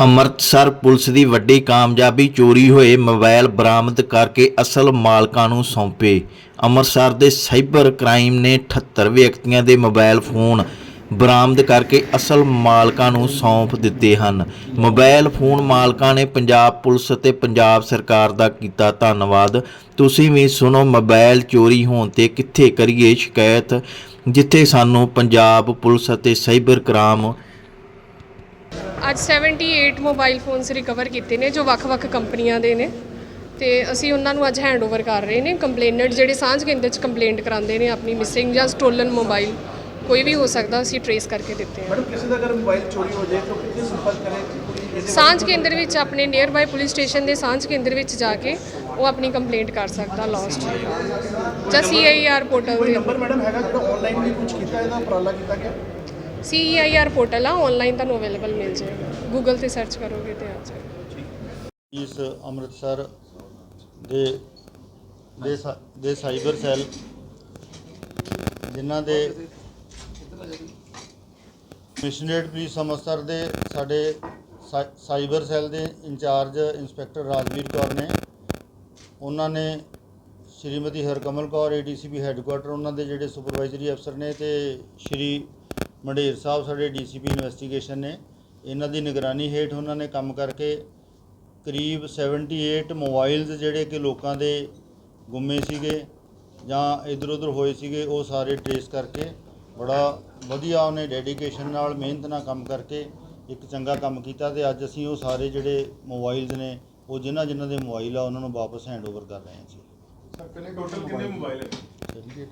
Amritsar police ਦੀ ਵੱਡੀ ਕਾਮਯਾਬੀ ਚੋਰੀ ਹੋਏ ਮੋਬਾਈਲ ਬਰਾਮਦ ਕਰਕੇ ਅਸਲ ਮਾਲਕਾਂ ਨੂੰ ਸੌਂਪੇ। ਅੰਮ੍ਰਿਤਸਰ ਦੇ ਸਾਈਬਰ ਕ੍ਰਾਈਮ ਨੇ 78 ਵਿਅਕਤੀਆਂ ਦੇ ਮੋਬਾਈਲ ਫੋਨ ਬਰਾਮਦ ਕਰਕੇ ਅਸਲ ਮਾਲਕਾਂ ਨੂੰ ਸੌਂਪ ਦਿੱਤੇ ਹਨ। ਮੋਬਾਈਲ ਫੋਨ ਮਾਲਕਾਂ ਨੇ ਪੰਜਾਬ ਪੁਲਿਸ ਅਤੇ ਪੰਜਾਬ ਸਰਕਾਰ ਦਾ ਕੀਤਾ ਧੰਨਵਾਦ। ਤੁਸੀਂ ਵੀ ਸੁਣੋ, ਮੋਬਾਈਲ ਚੋਰੀ ਹੋਣ ਤੇ ਕਿੱਥੇ ਕਰੀਏ ਸ਼ਿਕਾਇਤ, ਜਿੱਥੇ ਸਾਨੂੰ ਪੰਜਾਬ ਪੁਲਿਸ ਅਤੇ ਸਾਈਬਰ ਕ੍ਰਾਈਮ ਅੱਜ 78 ਮੋਬਾਈਲ ਫੋਨਸ ਰਿਕਵਰ ਕੀਤੇ ਨੇ ਜੋ ਵੱਖ-ਵੱਖ ਕੰਪਨੀਆਂ ਦੇ ਨੇ। ਤੇ ਅਸੀਂ ਉਹਨਾਂ ਨੂੰ ਅੱਜ ਹੈਂਡਓਵਰ ਕਰ ਰਹੇ ਨੇ। ਕੰਪਲੇਨਟ ਜਿਹੜੇ ਸਾਂਝ ਕੇਂਦਰ 'ਚ ਕੰਪਲੇਂਟ ਕਰਾਉਂਦੇ ਨੇ ਆਪਣੀ ਮਿਸਿੰਗ ਜਾਂ ਸਟੋਲਨ ਮੋਬਾਈਲ ਕੋਈ ਵੀ ਹੋ ਸਕਦਾ ਅਸੀਂ ਟਰੇਸ ਕਰਕੇ ਦਿੱਤੇ ਆ। ਮੈਡਮ ਕਿਸੇ ਦਾ ਅਗਰ ਮੋਬਾਈਲ ਚੋਰੀ ਹੋ ਜਾਏ ਤਾਂ ਕਿੱਥੇ ਸੰਪਰਕ ਕਰੇ? ਸਾਂਝ ਕੇਂਦਰ ਵਿੱਚ ਆਪਣੇ ਨੀਅਰ ਬਾਈ ਪੁਲਿਸ ਸਟੇਸ਼ਨ ਦੇ ਸਾਂਝ ਕੇਂਦਰ ਵਿੱਚ ਜਾ ਕੇ ਉਹ ਆਪਣੀ ਕੰਪਲੇਂਟ ਕਰ ਸਕਦਾ ਲਾਸਟ ਜਾਂ ਸੀਆਈਆਰ ਪੋਰਟਲ ਦੇ ਨੰਬਰ ਮੈਡਮ ਹੈਗਾ ਜਿਹੜਾ ਆਨਲਾਈਨ ਵੀ ਕੁਝ ਕੀਤਾ ਇਹਦਾ ਉਪਰਾਲਾ ਕੀਤਾ ਗਿਆ? ਸੀਆਈਆਰ ਪੋਰਟਲ ਆ ਆਨਲਾਈਨ ਤੁਹਾਨੂੰ ਅਵੇਲੇਬਲ ਮਿਲ ਜਾਏਗਾ। ਗੂਗਲ ਤੇ ਸਰਚ ਕਰੋਗੇ ਤੇ ਆ ਜਾਏਗਾ। ਇਸ ਅੰਮ੍ਰਿਤਸਰ ਦੇ ਦੇ ਸਾਈਬਰ ਸੈੱਲ ਜਿਨ੍ਹਾਂ ਦੇ ਕਮਿਸ਼ਨਰੇਟ ਪੁਲਿਸ ਅੰਮ੍ਰਿਤਸਰ ਦੇ ਸਾਡੇ ਸਾ- ਸਾਈਬਰ ਸੈੱਲ ਦੇ ਇੰਚਾਰਜ ਇੰਸਪੈਕਟਰ ਰਾਜਵੀਰ ਕੌਰ ਨੇ, ਉਹਨਾਂ ਨੇ ਸ਼੍ਰੀਮਤੀ ਹਰਕਮਲ ਕੌਰ ਏਡੀਸੀਪੀ ਹੈੱਡਕੁਆਟਰ ਉਹਨਾਂ ਦੇ ਜਿਹੜੇ ਸੁਪਰਵਾਈਜ਼ਰੀ ਅਫਸਰ ਨੇ ਤੇ ਸ਼੍ਰੀ ਮੰਡੇਰ ਸਾਹਿਬ ਸਾਡੇ ਡੀਸੀਪੀ ਇਨਵੈਸਟੀਗੇਸ਼ਨ ਨੇ ਇਹਨਾਂ ਦੀ ਨਿਗਰਾਨੀ ਹੇਠ ਉਹਨਾਂ ਨੇ ਕੰਮ ਕਰਕੇ ਕਰੀਬ 78 ਮੋਬਾਈਲਸ ਜਿਹੜੇ ਕਿ ਲੋਕਾਂ ਦੇ ਗੁੰਮੇ ਸੀਗੇ ਜਾਂ ਇਧਰ ਉਧਰ ਹੋਏ ਸੀਗੇ ਉਹ ਸਾਰੇ ਟਰੇਸ ਕਰਕੇ ਬੜਾ ਵਧੀਆ ਉਹਨੇ ਡੈਡੀਕੇਸ਼ਨ ਨਾਲ ਮਿਹਨਤ ਨਾਲ ਕੰਮ ਕਰਕੇ ਇੱਕ ਚੰਗਾ ਕੰਮ ਕੀਤਾ ਤੇ ਅੱਜ ਅਸੀਂ ਉਹ ਸਾਰੇ ਜਿਹੜੇ ਮੋਬਾਈਲਸ ਨੇ ਉਹ ਜਿਨ੍ਹਾਂ ਜਿਨ੍ਹਾਂ ਦੇ ਮੋਬਾਈਲ ਆ ਉਹਨਾਂ ਨੂੰ ਵਾਪਸ ਹੈਂਡਓਵਰ ਕਰ ਰਹੇ ਹਾਂ ਜੀ। ਟੋਟਲ ਕਿੰਨੇ ਮੋਬਾਈਲ ਹੈ?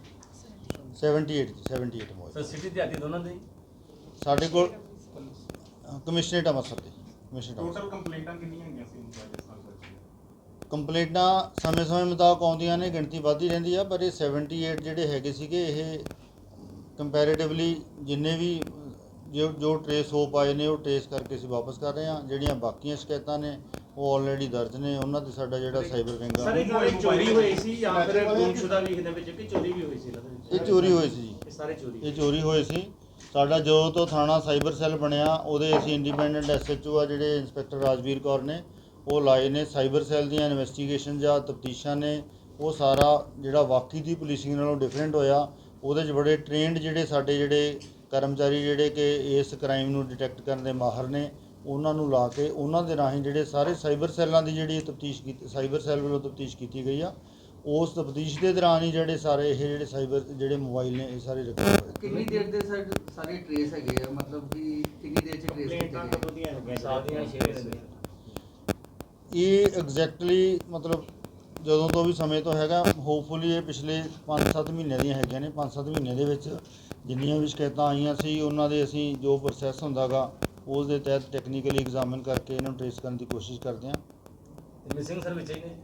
78 78 78 ਮੋਬਾਈਲ ਸਰ ਸਿਟੀ ਤੇ ਆਤੀ ਦੋਨਾਂ ਦੇ? ਹੀ? ਸਾਡੇ ਕੋਲ ਕਮਿਸ਼ਨਰੇਟ ਅੰਮ੍ਰਿਤਸਰ ਦੇ ਕਮਿਸ਼ਨਰੇਟ ਅੰਮ੍ਰਿਤਸਰ। ਟੋਟਲ ਕੰਪਲੇਂਟਾਂ ਕਿੰਨੀਆਂ ਹੈਗੀਆਂ ਸੀ ਮੋਬਾਈਲ ਦੇ ਸਾਲ ਵਿੱਚ ਕੰਪਲੇਂਟਾਂ ਸਮੇਂ-ਸਮੇਂ ਮੁਤਾਬਕ ਆਉਂਦੀਆਂ ਨੇ ਗਿਣਤੀ ਵੱਧਦੀ ਰਹਿੰਦੀ ਆ ਪਰ ਇਹ 78 ਜਿਹੜੇ ਹੈਗੇ ਸੀਗੇ ਇਹ ਕੰਪੈਰੀਟਿਵਲੀ ਜਿੰਨੇ ਵੀ ਜੋ ਜੋ ਟਰੇਸ ਹੋ ਪਾਏ ਨੇ ਉਹ ਟਰੇਸ ਕਰਕੇ ਅਸੀਂ ਵਾਪਸ ਕਰ ਰਹੇ ਹਾਂ। ਜਿਹੜੀਆਂ ਬਾਕੀਆਂ ਸ਼ਿਕਾਇਤਾਂ ਨੇ ਉਹ ਆਲਰੇਡੀ ਦਰਜ ਨੇ ਉਹਨਾਂ ਤੇ ਸਾਡਾ ਜਿਹੜਾ ਸਾਈਬਰ ਵਿੰਗ ਆ ਸਰ ਇਹ ਚੋਰੀ ਹੋਈ ਸੀ ਜਾਂ ਫਿਰ ਗੁੰਮਸ਼ੁਦਾ ਲਿਖਦੇ ਵਿੱਚ ਕਿ ਚੋਰੀ ਵੀ ਹੋਈ ਸੀ ਇਹਨਾਂ ਦੇ ਵਿੱਚ? ਇਹ ਚੋਰੀ ਹੋਈ ਸੀ ਜੀ। ਇਹ ਸਾਰੇ ਚੋਰੀ ਇਹ ਚੋਰੀ ਹੋਈ ਸੀ। ਸਾਡਾ ਜਦੋਂ ਤੋਂ ਥਾਣਾ ਸਾਈਬਰ ਸੈੱਲ ਬਣਿਆ ਉਹਦੇ ਅਸੀਂ ਇੰਡੀਪੈਂਡੈਂਟ ਐਸਐਚਓ ਆ ਜਿਹੜੇ ਇੰਸਪੈਕਟਰ ਰਾਜਵੀਰ ਕੌਰ ਨੇ ਉਹ ਲਾਏ ਨੇ। ਸਾਈਬਰ ਸੈੱਲ ਦੀਆਂ ਇਨਵੈਸਟੀਗੇਸ਼ਨ ਜਾਂ ਤਫਤੀਸ਼ਾਂ ਨੇ ਉਹ ਸਾਰਾ ਜਿਹੜਾ ਵਾਕਈ ਦੀ ਪੁਲਿਸਿੰਗ ਨਾਲੋਂ ਡਿਫਰੈਂਟ ਹੋਇਆ। ਉਹਦੇ 'ਚ ਬੜੇ ਟ੍ਰੇਨਡ ਜਿਹੜੇ ਸਾਡੇ ਜਿਹੜੇ ਕਰਮਚਾਰੀ ਜਿਹੜੇ ਕਿ ਇਸ ਕ੍ਰਾਈਮ ਨੂੰ ਡਿਟੈਕਟ ਕਰਨ ਦੇ ਮਾਹਰ ਨੇ ਉਹਨਾਂ ਨੂੰ ਲਾ ਕੇ ਉਹਨਾਂ ਦੇ ਰਾਹੀਂ ਜਿਹੜੇ ਸਾਰੇ ਸਾਈਬਰ ਸੈੱਲਾਂ ਦੀ ਜਿਹੜੀ ਤਫਤੀਸ਼ ਕੀਤੀ ਸਾਈਬਰ ਸੈੱਲ ਵੱਲੋਂ ਤਫਤੀਸ਼ ਕੀਤੀ ਗਈ ਆ ਉਸ ਤਫਤੀਸ਼ ਦੇ ਦੌਰਾਨ ਹੀ ਜਿਹੜੇ ਸਾਰੇ ਇਹ ਜਿਹੜੇ ਸਾਈਬਰ ਜਿਹੜੇ ਮੋਬਾਈਲ ਨੇ ਇਹ ਸਾਰੇ ਰਿਕਵਰ ਹੋਏ ਕਿੰਨੀ ਦੇਰ ਦੇ ਸਰ ਸਾਰੇ ਟਰੇਸ ਹੈਗੇ ਆ? ਮਤਲਬ ਕਿ ਕਿੰਨੀ ਦੇਰ ਚ ਟਰੇਸ ਕੀਤੇ ਇਹ ਐਗਜ਼ੈਕਟਲੀ ਮਤਲਬ ਜਦੋਂ ਤੋਂ ਵੀ ਸਮੇਂ ਤੋਂ ਹੈਗਾ ਹੋਪਫੁਲੀ ਇਹ ਪਿਛਲੇ 5-7 ਮਹੀਨਿਆਂ ਦੀਆਂ ਹੈਗੀਆਂ ਨੇ। 5-7 ਮਹੀਨਿਆਂ ਦੇ ਵਿੱਚ ਜਿੰਨੀਆਂ ਵੀ ਸ਼ਿਕਾਇਤਾਂ ਆਈਆਂ ਸੀ ਉਹਨਾਂ ਦੇ ਅਸੀਂ ਜੋ ਪ੍ਰੋਸੈਸ ਹੁੰਦਾਗਾ ਉਸ ਦੇ ਤਹਿਤ ਟੈਕਨੀਕਲੀ ਐਗਜ਼ਾਮਿਨ ਕਰਕੇ ਇਹਨਾਂ ਟ੍ਰੇਸ ਕਰਨ ਦੀ ਕੋਸ਼ਿਸ਼ ਕਰਦੇ ਹਾਂ। ਮਿਸਿੰਗ ਸਰ ਵਿੱਚ ਹੀ ਨੇ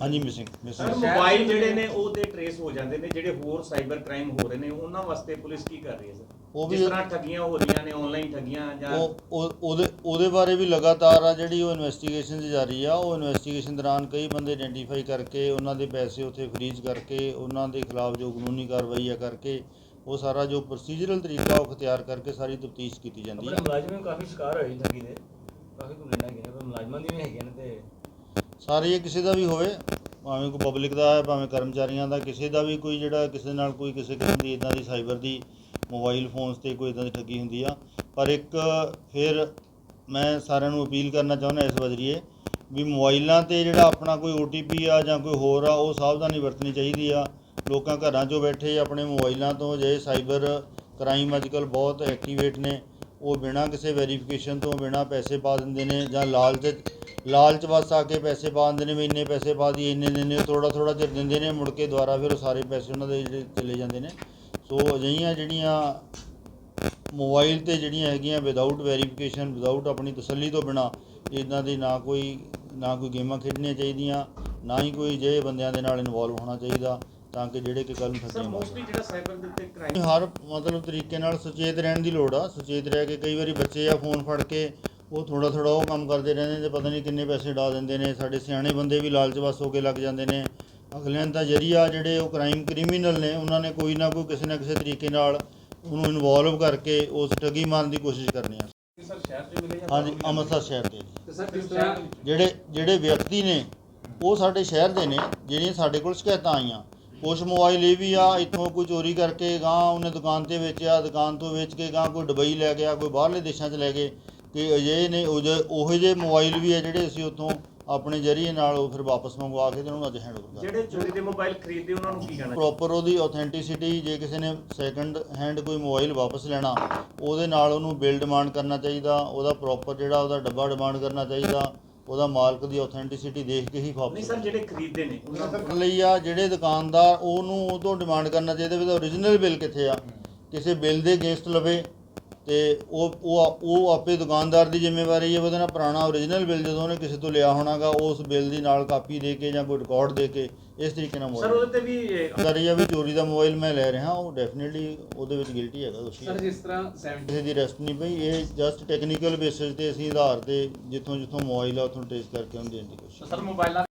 ਹਾਂਜੀ ਮਿਸਿੰਗ ਸਰ ਮਿਸਿੰਗ ਮੋਬਾਈਲ ਜਿਹੜੇ ਨੇ ਉਹ ਤੇ ਟਰੇਸ ਹੋ ਜਾਂਦੇ ਨੇ ਜਿਹੜੇ ਹੋਰ ਸਾਈਬਰ ਕ੍ਰਾਈਮ ਹੋ ਰਹੇ ਨੇ ਉਹਨਾਂ ਵਾਸਤੇ ਪੁਲਿਸ ਕੀ ਕਰ ਰਹੀ ਹੈ ਸਰ ਉਹ ਵੀ- ਜਿਸ ਤਰ੍ਹਾਂ ਠੱਗੀਆਂ ਹੋ ਰਹੀਆਂ ਨੇ ਆਨਲਾਈਨ ਠੱਗੀਆਂ ਜਾਂ ਉਹ ਉਹ- ਉਹਦੇ ਉਹਦੇ ਬਾਰੇ ਵੀ ਲਗਾਤਾਰ ਆ ਜਿਹੜੀ ਉਹ ਇਨਵੈਸਟੀਗੇਸ਼ਨ ਜਾਰੀ ਆ। ਉਹ ਇਨਵੈਸਟੀਗੇਸ਼ਨ ਦੌਰਾਨ ਕਈ ਬੰਦੇ ਆਇਡੈਂਟੀਫਾਈ ਕਰਕੇ ਉਹਨਾਂ ਦੇ ਪੈਸੇ ਉੱਥੇ ਫਰੀਜ਼ ਕਰਕੇ ਉਹਨਾਂ ਦੇ ਖਿਲਾਫ ਜੋ ਕਾਨੂੰਨੀ ਕਾਰਵਾਈ ਆ ਕਰਕੇ ਉਹ ਸਾਰਾ ਜੋ ਪ੍ਰੋਸੀਜਰਲ ਤਰੀਕਾ ਉਹ ਅਖਤਿਆਰ ਕਰਕੇ ਸਾਰੀ ਤਫਤੀਸ਼ ਕੀਤੀ ਜਾਂਦੀ ਆਪਣੇ ਹੈ। ਮੁਲਾਜ਼ਮ ਵੀ ਕਾਫੀ ਸ਼ਿਕਾਰ ਹੋਏ ਠੱਗੀ ਦੇ। ਕਾਫੀ ਕੰਪਲੇਂਟਾਂ ਹੈਗੀਆਂ ਪਰ ਮੁਲਾਜ਼ਮਾਂ ਦੀ ਵੀ ਹੈਗੀਆਂ ਨੇ ਤੇ ਸਾਰੇ ਇਹ ਕਿਸੇ ਦਾ ਵੀ ਹੋਵੇ ਭਾਵੇਂ ਕੋਈ ਪਬਲਿਕ ਦਾ ਹੈ ਭਾਵੇਂ ਕਰਮਚਾਰੀਆਂ ਦਾ ਕਿਸੇ ਦਾ ਵੀ ਕੋਈ ਜਿਹੜਾ ਕਿਸੇ ਨਾਲ ਕੋਈ ਕਿਸੇ ਕਿਸਮ ਦੀ ਇਦਾਂ ਦੀ ਸਾਈਬਰ ਦੀ ਮੋਬਾਈਲ ਫੋਨਸ ਤੇ ਕੋਈ ਇਦਾਂ ਦੀ ਠੱਗੀ ਹੁੰਦੀ ਆ। ਪਰ ਇੱਕ ਫਿਰ ਮੈਂ ਸਾਰਿਆਂ ਨੂੰ ਅਪੀਲ ਕਰਨਾ ਚਾਹੁੰਦਾ ਇਸ ਵਜਰੀਏ ਵੀ ਮੋਬਾਈਲਾਂ ਤੇ ਜਿਹੜਾ ਆਪਣਾ ਕੋਈ OTP ਆ ਜਾਂ ਕੋਈ ਹੋਰ ਆ ਉਹ ਸਾਵਧਾਨੀ ਵਰਤਣੀ ਚਾਹੀਦੀ ਆ। ਲੋਕਾਂ ਘਰਾਂ 'ਚੋਂ ਬੈਠੇ ਆਪਣੇ ਮੋਬਾਈਲਾਂ ਤੋਂ ਜੇ ਸਾਈਬਰ ਕ੍ਰਾਈਮ ਅੱਜਕੱਲ ਬਹੁਤ ਐਕਟੀਵੇਟ ਨੇ। ਉਹ ਬਿਨਾਂ ਕਿਸੇ ਵੈਰੀਫਿਕੇਸ਼ਨ ਤੋਂ ਬਿਨਾਂ ਪੈਸੇ ਪਾ ਦਿੰਦੇ ਨੇ ਜਾਂ ਲਾਲਚ ਲਾਲਚ ਵਸ ਆ ਕੇ ਪੈਸੇ ਪਾ ਦਿੰਦੇ ਨੇ ਵੀ ਇੰਨੇ ਪੈਸੇ ਪਾ ਦੀ ਇੰਨੇ ਦਿਨੇ ਥੋੜਾ ਥੋੜਾ ਚਿਰ ਦਿੰਦੇ ਨੇ, ਮੁੜ ਕੇ ਦੁਬਾਰਾ ਫਿਰ ਉਹ ਸਾਰੇ ਪੈਸੇ ਉਹਨਾਂ ਦੇ ਜਿਹੜੇ ਚਲੇ ਜਾਂਦੇ ਨੇ। ਸੋ ਅਜਿਹੀਆਂ ਜਿਹੜੀਆਂ ਮੋਬਾਈਲ ਤੇ ਜਿਹੜੀਆਂ ਹੈਗੀਆਂ ਵਿਦਆਊਟ ਵੈਰੀਫਿਕੇਸ਼ਨ ਵਿਦਆਊਟ ਆਪਣੀ ਤਸੱਲੀ ਤੋਂ ਬਿਨਾ ਇਦਾਂ ਦੀ ਨਾ ਕੋਈ ਨਾ ਕੋਈ ਗੇਮਾਂ ਖੇਡਣੀਆਂ ਚਾਹੀਦੀਆਂ, ਨਾ ਹੀ ਕੋਈ ਜੇ ਬੰਦਿਆਂ ਦੇ ਨਾਲ ਇਨਵੋਲਵ ਹੋਣਾ ਚਾਹੀਦਾ। ਤਾਂ ਕਿ ਜਿਹੜੇ ਕਿ ਕੱਲ ਨੂੰ ਸਰ ਠੱਗੀਆਂ ਮਾਰ ਮੋਸਟਲੀ ਜਿਹੜਾ ਸਾਈਬਰ ਦੇ ਉੱਤੇ ਕ੍ਰਾਈਮ ਹਰ ਮਤਲਬ ਤਰੀਕੇ ਨਾਲ ਸੁਚੇਤ ਰਹਿਣ ਦੀ ਲੋੜ ਆ। ਸੁਚੇਤ ਰਹਿ ਕੇ ਕਈ ਵਾਰੀ ਬੱਚੇ ਆ ਫੋਨ ਫੜ ਕੇ ਉਹ ਥੋੜਾ ਥੋੜਾ ਉਹ ਕੰਮ ਕਰਦੇ ਰਹਿੰਦੇ ਤੇ ਪਤਾ ਨਹੀਂ ਕਿੰਨੇ ਪੈਸੇ ਡਾ ਦਿੰਦੇ ਨੇ। ਸਾਡੇ ਸਿਆਣੇ ਬੰਦੇ ਵੀ ਲਾਲਚ ਵਸ ਹੋ ਕੇ ਲੱਗ ਜਾਂਦੇ ਨੇ। ਅਗਲਿਆਂ ਦਾ ਜਰੀਆ ਜਿਹੜੇ ਉਹ ਕ੍ਰਾਈਮ ਕ੍ਰਿਮੀਨਲ ਨੇ ਉਹਨਾਂ ਨੇ ਕੋਈ ਨਾ ਕੋਈ ਕਿਸੇ ਨਾ ਕਿਸੇ ਤਰੀਕੇ ਨਾਲ ਉਹਨੂੰ ਇਨਵੋਲਵ ਕਰਕੇ ਉਸ ਠੱਗੀ ਮਾਰਨ ਦੀ ਕੋਸ਼ਿਸ਼ ਕਰਨੀ ਆ। ਸਰ ਸ਼ਹਿਰ ਮਿਲੇ ਹਾਂਜੀ ਅੰਮ੍ਰਿਤਸਰ ਸ਼ਹਿਰ ਦੇ। ਜੀ ਤੇ ਸਰ ਕਿਸ ਤਰ੍ਹਾਂ? ਜਿਹੜੇ ਜਿਹੜੇ ਵਿਅਕਤੀ ਨੇ ਉਹ ਸਾਡੇ ਸ਼ਹਿਰ ਦੇ ਨੇ ਜਿਹੜੀਆਂ ਸਾਡੇ ਕੋਲ ਸ਼ਿਕਾਇਤਾਂ ਆਈਆਂ। ਕੁਛ ਮੋਬਾਈਲ ਇਹ ਵੀ ਆ ਇੱਥੋਂ ਕੋਈ ਚੋਰੀ ਕਰਕੇ ਗਾਂ ਉਹਨੇ ਦੁਕਾਨ ਤੇ ਵੇਚਿਆ ਦੁਕਾਨ ਤੋਂ ਵੇਚ ਕੇ ਗਾਂ ਕੋਈ ਦੁਬਈ ਲੈ ਗਿਆ ਕੋਈ ਬਾਹਰਲੇ ਦੇਸ਼ਾਂ 'ਚ ਲੈ ਗਏ ਕਿ ਅਜਿਹੇ ਨੇ ਉਹ ਜਿਹੇ- ਉਹੋ ਜਿਹੇ ਮੋਬਾਈਲ ਵੀ ਆ ਜਿਹੜੇ ਅਸੀਂ ਉੱਥੋਂ ਆਪਣੇ ਜਰੀਏ ਨਾਲ ਉਹ ਫਿਰ ਵਾਪਸ ਮੰਗਵਾ ਕੇ ਤੇ ਉਹਨੂੰ ਅੱਜ ਹੈਂਡ ਓਵਰ ਜਿਹੜੇ ਚੋਰੀ ਦੇ ਮੋਬਾਈਲ ਖਰੀਦਦੇ ਉਹਨਾਂ ਨੂੰ ਕੀ ਕਹਿਣਾ ਪ੍ਰੋਪਰ ਉਹਦੀ ਆਥੈਂਟਿਸਿਟੀ ਜੇ ਕਿਸੇ ਨੇ ਸੈਕੰਡ ਹੈਂਡ ਕੋਈ ਮੋਬਾਈਲ ਵਾਪਸ ਲੈਣਾ ਉਹਦੇ ਨਾਲ ਉਹਨੂੰ ਬਿਲ ਡਿਮਾਂਡ ਕਰਨਾ ਚਾਹੀਦਾ ਉਹਦਾ ਪ੍ਰੋਪਰ ਜਿਹੜਾ ਉਹਦਾ ਡੱਬਾ ਡਿਮਾਂਡ ਕਰਨਾ ਚਾਹੀਦਾ ਉਹਦਾ ਮਾਲਕ ਦੀ ਆਥੈਂਟਿਸਿਟੀ ਦੇਖ ਕੇ ਹੀ ਨਹੀਂ ਸਰ ਜਿਹੜੇ ਖਰੀਦਦੇ ਨੇ ਉਹਨਾਂ ਕਰਨ ਲਈ ਆ ਜਿਹੜੇ ਦੁਕਾਨਦਾਰ ਉਹਨੂੰ ਉਹ ਤੋਂ ਡਿਮਾਂਡ ਕਰਨਾ ਚਾਹੀਦਾ ਵੀ ਉਹਦਾ origignal ਬਿੱਲ ਕਿੱਥੇ ਆ। ਕਿਸੇ ਬਿੱਲ ਦੇ ਅਗੇਂਸਟ ਲਵੇ। ਤੇ ਉਹ ਉਹ ਉਹ ਆਪੇ ਦੁਕਾਨਦਾਰ ਦੀ ਜ਼ਿੰਮੇਵਾਰੀ ਹੈ ਉਹਦੇ ਨਾਲ ਪੁਰਾਣਾ origignal ਬਿੱਲ ਜਦੋਂ ਉਹਨੇ ਕਿਸੇ ਤੋਂ ਲਿਆ ਹੋਣਾਗਾ ਉਸ ਬਿੱਲ ਦੀ ਨਾਲ ਕਾਪੀ ਦੇ ਕੇ ਜਾਂ ਕੋਈ ਰਿਕਾਰਡ ਦੇ ਕੇ ਇਸ ਤਰੀਕੇ ਨਾਲ ਸਰ ਉਹਦੇ ਤੇ ਵੀ ਇਹ, ਕਰੀ ਆ ਵੀ ਚੋਰੀ ਦਾ ਮੋਬਾਈਲ ਮੈਂ ਲੈ ਰਿਹਾ ਉਹ ਡੈਫੀਨਿਟਲੀ ਉਹਦੇ ਵਿੱਚ ਗਿਲਟੀ ਹੈਗਾ ਦੋਸ਼ੀ ਸਰ। ਜਿਸ ਤਰ੍ਹਾਂ 70 ਕਿਸੇ ਦੀ ਰੈਸਟ ਨਹੀਂ ਪਈ ਇਹ ਜਸਟ ਟੈਕਨੀਕਲ ਬੇਸਿਸ ਤੇ ਅਸੀਂ ਆਧਾਰ ਤੇ ਜਿੱਥੋਂ ਜਿੱਥੋਂ ਮੋਬਾਈਲ ਆ ਉੱਥੋਂ ਟ੍ਰੇਸ ਕਰਕੇ ਉਹਨੂੰ ਦੇਣ ਦੀ ਕੋਸ਼ਿਸ਼ ਸਰ ਮੋਬਾਈਲਾਂ